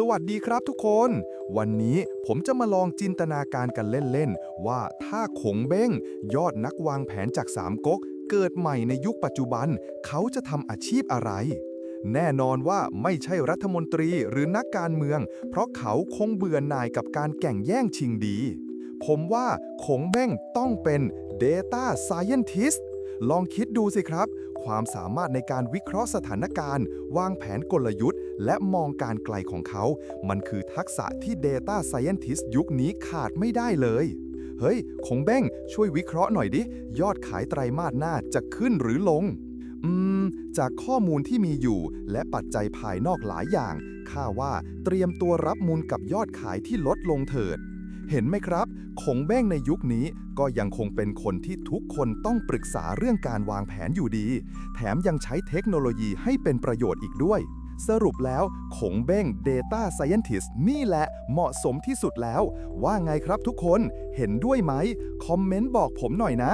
สวัสดีครับทุกคน วันนี้ผมจะมาลองจินตนาการกันเล่น ๆ ว่าถ้าขงเบ้ง ยอดนักวางแผนจากสามก๊ก เกิดใหม่ในยุคปัจจุบัน เขาจะทำอาชีพอะไร แน่นอนว่าไม่ใช่รัฐมนตรีหรือนักการเมือง เพราะเขาคงเบื่อหน่ายกับการแก่งแย่งชิงดี ผมว่าขงเบ้งต้องเป็น Data Scientist ลองคิดดูสิครับ ความสามารถในการวิเคราะห์สถานการณ์ วางแผนกลยุทธ์ และมองการไกลของเขา มันคือทักษะที่ Data Scientist ยุคนี้ขาดไม่ได้เลย เฮ้ย คงเบ้งช่วยวิเคราะห์หน่อยดิ ยอดขายไตรมาสหน้าจะขึ้นหรือลง อืม จากข้อมูลที่มีอยู่ และปัจจัยภายนอกหลายอย่างข้าว่าเตรียมตัวรับมูลกับยอดขายที่ลดลงเถิด เห็นไหมครับคงแบ้งในยุคนี้ก็ยังคงเป็นคนที่ทุกคนต้องปรึกษาเรื่องการวางแผนอยู่ดี แถมยังใช้เทคโนโลยีให้เป็นประโยชน์อีกด้วย สรุปแล้วคงเบ้ง Data Scientist นี่แหละเหมาะสมที่สุดแล้ว ว่าไงครับทุกคนเห็นด้วยไหม คอมเมนต์บอกผมหน่อยนะ